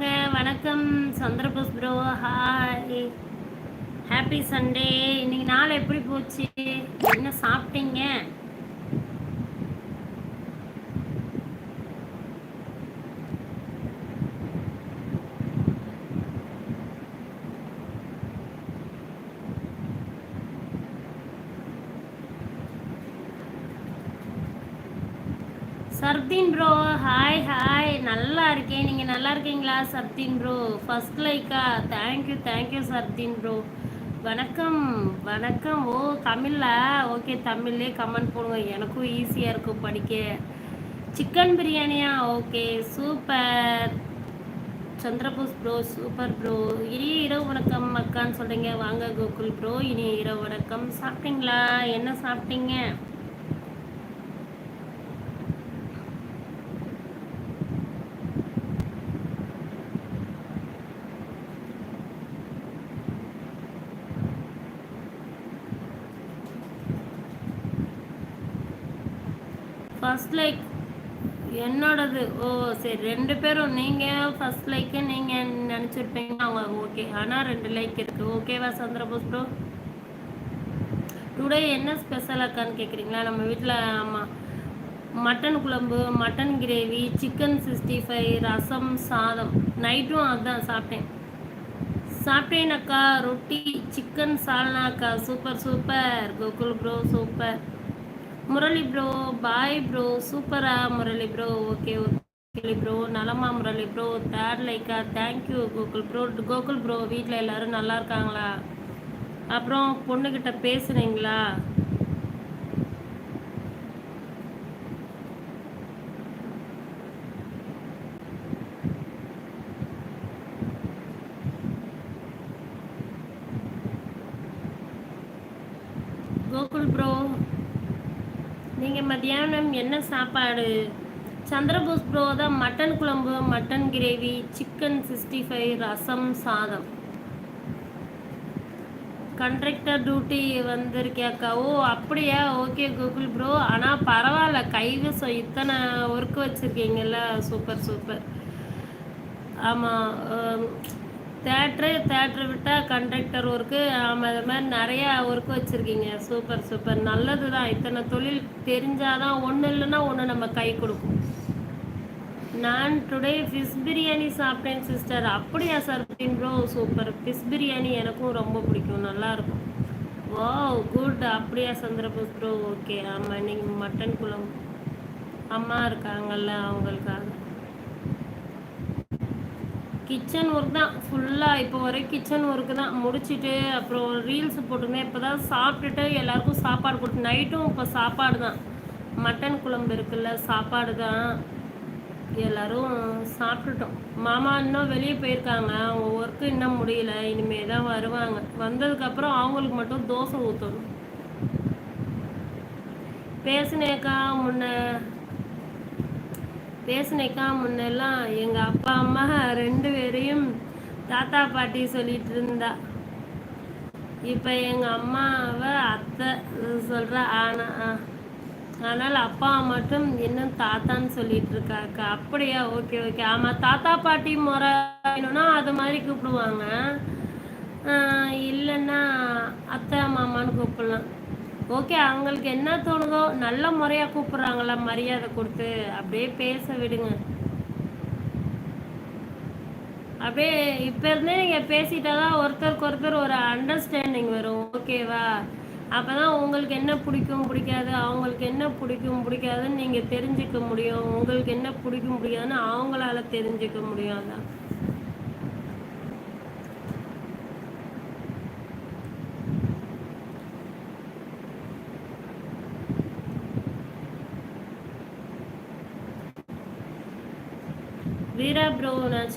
வணக்கம். Chandrabose bro hi happy Sunday இன்னைக்கு நாள் எப்படி போச்சு? என்ன சாப்பிட்டீங்க? சர்தீன் ப்ரோ ஹாய் ஹாய் நல்லா இருக்கேன். நீங்கள் நல்லா இருக்கீங்களா? சர்தீன் ப்ரோ ஃபர்ஸ்ட் லைக்கா தேங்க்யூ தேங்க்யூ சர்தீன் ப்ரோ வணக்கம் வணக்கம். ஓ தமிழா ஓகே தமிழ்லே கமெண்ட் போடுங்க. எனக்கும் ஈஸியாக இருக்கும் படிக்க. சிக்கன் பிரியாணியா? Okay super Chandrabose bro super bro இனி இரவு வணக்கம் அக்கான்னு சொல்கிறீங்க வாங்க கோகுல் ப்ரோ இனி இரவு வணக்கம். சாப்பிட்டீங்களா? என்ன சாப்பிட்டீங்க? ஃபர்ஸ்ட் லைக் என்னோடது. ஓ சரி ரெண்டு பேரும் நீங்கள் ஃபர்ஸ்ட் லைக்கு நீங்கள் நினச்சிருப்பீங்க. அவங்க ஓகே ஆனால் ரெண்டு லைக் இருக்குது ஓகேவா சந்திரபோஸ் ப்ரோ டுடே என்ன ஸ்பெஷல் அக்கான்னு கேட்குறீங்களா நம்ம வீட்டில் ஆமாம் மட்டன் குழம்பு mutton gravy chicken sixty five ரசம் சாதம். நைட்டும் அதுதான் சாப்பிட்டேன். சாப்பிட்டேன் அக்கா. ரொட்டி சிக்கன் சால்னா அக்கா. Super super Gokul bro super Murali bro bye bro சூப்பரா Murali bro okay okay bro நலமா Murali bro third Lyca thank you Gokul bro Gokul bro வீட்டில் எல்லாரும் நல்லா இருக்காங்களா? அப்புறம் பொண்ணுக்கிட்ட பேசுனீங்களா? கோகுல் ப்ரோ நீங்கள் மத்தியானம் என்ன சாப்பாடு? சந்திரபோஸ் ப்ரோ தான் மட்டன் குழம்பு mutton gravy chicken sixty five ரசம் சாதம். Conductor duty வந்திருக்கியாக்கா. ஓ அப்படியா? ஓகே கூகுள் ப்ரோ ஆனால் பரவாயில்ல. கைவசம் இத்தனை ஒர்க் வச்சுருக்கீங்கல்ல. சூப்பர் சூப்பர் ஆமாம் தேட்ரு தேட்ரு விட்டால் கண்டக்டர் ஒர்க்கு ஆமாம் அது மாதிரி நிறையா ஒர்க் வச்சுருக்கீங்க. சூப்பர் சூப்பர் நல்லது தான் இத்தனை தொழில் தெரிஞ்சால் தான் ஒன்று இல்லைன்னா ஒன்று நம்ம கை கொடுக்கும். நான் டுடே ஃபிஷ் பிரியாணி சாப்பிட்டேன் சிஸ்டர் அப்படியா sir bro super fish biryani எனக்கும் ரொம்ப பிடிக்கும். நல்லாயிருக்கும் ஓ குட் அப்படியா சந்திரபோஸ் ப்ரோ ஓகே ஆமாம் நீங்கள் மட்டன் குழம்பு. அம்மா இருக்காங்கல்ல அவங்களுக்காக. கிச்சன் ஒர்க் தான். ஃபுல்லாக இப்போ வரை கிச்சன் ஒர்க்கு தான். முடிச்சுட்டு அப்புறம் ரீல்ஸ் போட்டுருந்தேன். இப்போ தான் சாப்பிட்டுட்டு எல்லாருக்கும் சாப்பாடு கொடுத்து நைட்டும் இப்போ சாப்பாடு தான். மட்டன் குழம்பு இருக்குல்ல சாப்பாடு தான். எல்லோரும் சாப்பிட்டுட்டோம். மாமா இன்னும் வெளியே போயிருக்காங்க. அவங்க ஒர்க்கு இன்னும் முடியல. இனிமேல் தான் வருவாங்க. வந்ததுக்கப்புறம் அவங்களுக்கு மட்டும் தோசை ஊற்றணும் பேசினேக்கா முன்ன பேசினேக்கா முன்னெல்லாம் எங்கள் அப்பா அம்மா ரெண்டு பேரையும் தாத்தா பாட்டி சொல்லிட்டு இருந்தா. இப்போ எங்கள் அம்மாவை அத்தை சொல்கிறா ஆனால் ஆனால் அப்பா மட்டும் இன்னும் தாத்தான்னு சொல்லிட்டு இருக்காக்கா அப்படியா ஓகே ஓகே. ஆமாம் தாத்தா பாட்டி முறை வேணும்னா அது மாதிரி கூப்பிடுவாங்க. இல்லைன்னா அத்தை மாமான்னு கூப்பிடலாம். ஓகே அவங்களுக்கு என்ன தோணுதோ நல்ல முறையாக கூப்பிட்றாங்களா மரியாதை கொடுத்து அப்படியே பேச விடுங்க. அப்படியே இப்போ இருந்தே நீங்கள் பேசிட்டா தான் ஒருத்தருக்கு ஒருத்தர் ஒரு அண்டர்ஸ்டாண்டிங் வரும். ஓகேவா அப்போ தான் உங்களுக்கு என்ன பிடிக்கும் பிடிக்காது அவங்களுக்கு என்ன பிடிக்கும் பிடிக்காதுன்னு நீங்கள் தெரிஞ்சுக்க முடியும். உங்களுக்கு என்ன பிடிக்கும் பிடிக்காதுன்னு அவங்களால தெரிஞ்சுக்க முடியும் அதான். வீரா ப்ரோ நான்